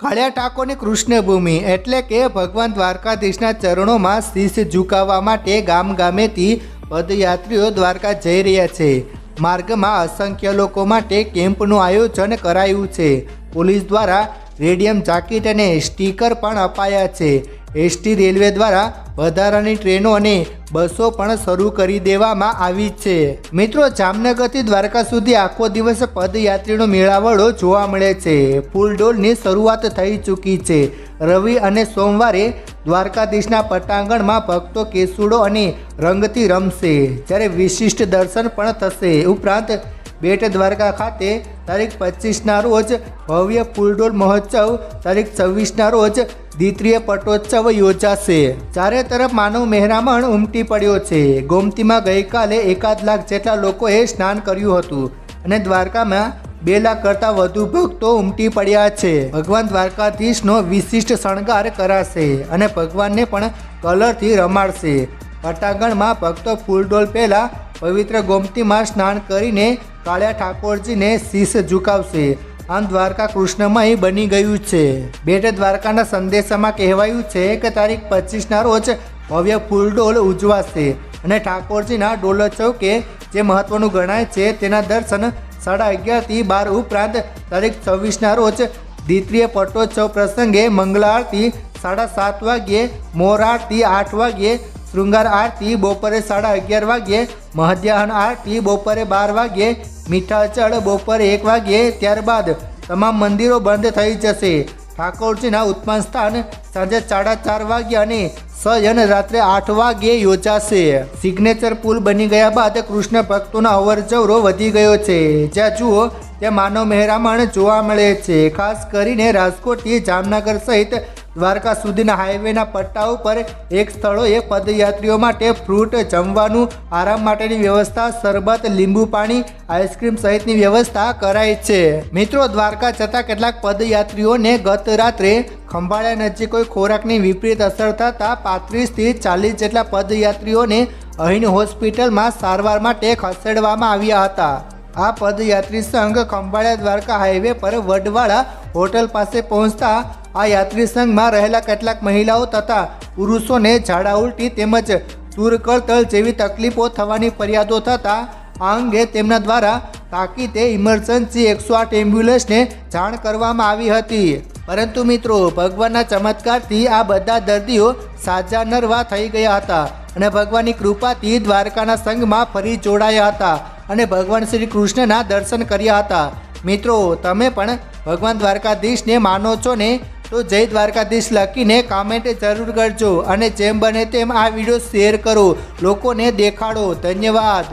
કાળિયા ટાકોની કૃષ્ણભૂમિ એટલે કે ભગવાન દ્વારકાધીશના ચરણોમાં શીશ ઝુકાવવા માટે ગામ ગામેથી પદયાત્રીઓ દ્વારકા જઈ રહ્યા છે. માર્ગમાં અસંખ્ય લોકો માટે કેમ્પનું આયોજન કરાયું છે. પોલીસ દ્વારા રેડિયમ જાકીટ અને સ્ટીકર પણ અપાયા છે. એસટી રેલવે દ્વારા વધારાની ટ્રેનો અને બસો પણ શરૂ કરી દેવામાં આવી છે. મિત્રો, જામનગરથી દ્વારકા સુધી આખો દિવસ પદયાત્રીનો મેળાવડો જોવા મળે છે. ફૂલડોલની શરૂઆત થઈ ચૂકી છે. રવિ અને સોમવારે દ્વારકાધીશના પટાંગણમાં ભક્તો કેસુડો અને રંગથી રમશે. જ્યારે વિશિષ્ટ દર્શન પણ થશે. ઉપરાંત, બેટ દ્વારકા ખાતે તારીખ પચીસના રોજ ભવ્ય ફૂલડોલ મહોત્સવ, તારીખ છવ્વીસના રોજ દ્વિતીય પટોત્સવ યોજાશે. ચારે તરફ માનવ મહેરામણ ઉમટી પડ્યો છે. ગોમતીમાં ગઈકાલે એકાદ લાખ જેટલા લોકોએ સ્નાન કર્યું હતું અને દ્વારકામાં બે લાખ કરતાં વધુ ભક્તો ઉમટી પડ્યા છે. ભગવાન દ્વારકાધીશનો વિશિષ્ટ શણગાર કરાશે અને ભગવાનને પણ કલરથી રમાડશે. પટાગણમાં ભક્તો ફૂલડોલ પહેલાં પવિત્ર ગોમતીમાં સ્નાન કરીને કાળિયા ઠાકોરજીને શીશ ઝુકાવશે. આમ દ્વારકા કૃષ્ણમય બની ગયું છે. બેટ દ્વારકાના સંદેશામાં કહેવાયું છે કે તારીખ પચીસના રોજ ભવ્ય ફૂલડોલ ઉજવાશે અને ઠાકોરજીના ડોલોત્સવ કે જે મહત્વનું ગણાય છે તેના દર્શન સાડા અગિયારથી બાર ઉપરાંત તારીખ છવ્વીસના રોજ દ્વિતીય પટોત્સવ પ્રસંગે મંગળ આરતી સાડા સાત વાગ્યે મોર આરતી આઠ વાગ્યે શૃંગાર આરતી બપોરે સાડા અગિયાર વાગ્યે, મધ્યાહન આરતી બપોરે બાર વાગ્યે, મીઠા ચડ બપોરે એક વાગ્યે, ત્યારબાદ તમામ મંદિરો બંધ થઈ જશે. ઠાકોરજીના ઉત્પાન સ્થાન સાંજે સાડા ચાર વાગ્યે અને સયન રાત્રે આઠ વાગ્યે યોજાશે. સિગ્નેચર પુલ બની ગયા બાદ કૃષ્ણ ભક્તોનો અવરજવરો વધી ગયો છે. જ્યાં જુઓ, ત્યાં માનવ મહેરામણ જોવા મળે છે. ખાસ કરીને રાજકોટથી જામનગર સહિત દ્વારકા સુધીના હાઈવેના પટ્ટા ઉપર એક સ્થળોએ પદયાત્રીઓ માટે ફ્રૂટ જમવાનું, આરામ માટેની વ્યવસ્થા, શરબત, લીંબુ પાણી, આઈસ્ક્રીમ સહિતની વ્યવસ્થા કરાઈ છે. મિત્રો, દ્વારકા જતા કેટલાક પદયાત્રીઓને ગત રાત્રે ખંભાળિયા નજીક કોઈ ખોરાકની વિપરીત અસર થતાં પાંત્રીસથી ચાલીસ જેટલા પદયાત્રીઓને અહીંની હોસ્પિટલમાં સારવાર માટે ખસેડવામાં આવ્યા હતા. આ પદયાત્રી સંઘ ખંભાળિયા દ્વારકા હાઈવે પર વડવાળા હોટલ પાસે પહોંચતા આ યાત્રી સંઘમાં રહેલા કેટલાક મહિલાઓ તથા પુરુષોને ઝાડા ઉલટી તેમજ સુરકળ તલ જેવી તકલીફો થવાની ફરિયાદો થતાં આ અંગે તેમના દ્વારા તાકીદે ઇમરજન્સી એકસો આઠ એમ્બ્યુલન્સને જાણ કરવામાં આવી હતી. પરંતુ મિત્રો, ભગવાનના ચમત્કારથી આ બધા દર્દીઓ સાજા નરવા થઈ ગયા હતા અને ભગવાનની કૃપાથી દ્વારકાના સંઘમાં ફરી જોડાયા હતા અને ભગવાન શ્રી કૃષ્ણના દર્શન કર્યા હતા. મિત્રો, તમે પણ ભગવાન દ્વારકાધીશને માનો છો ને? તો જય દ્વારકાધીશ લખીને કામેન્ટે જરૂર કરજો અને જેમ બને તેમ આ વીડિયો શેર કરો. લોકોને દેખાડો. ધન્યવાદ.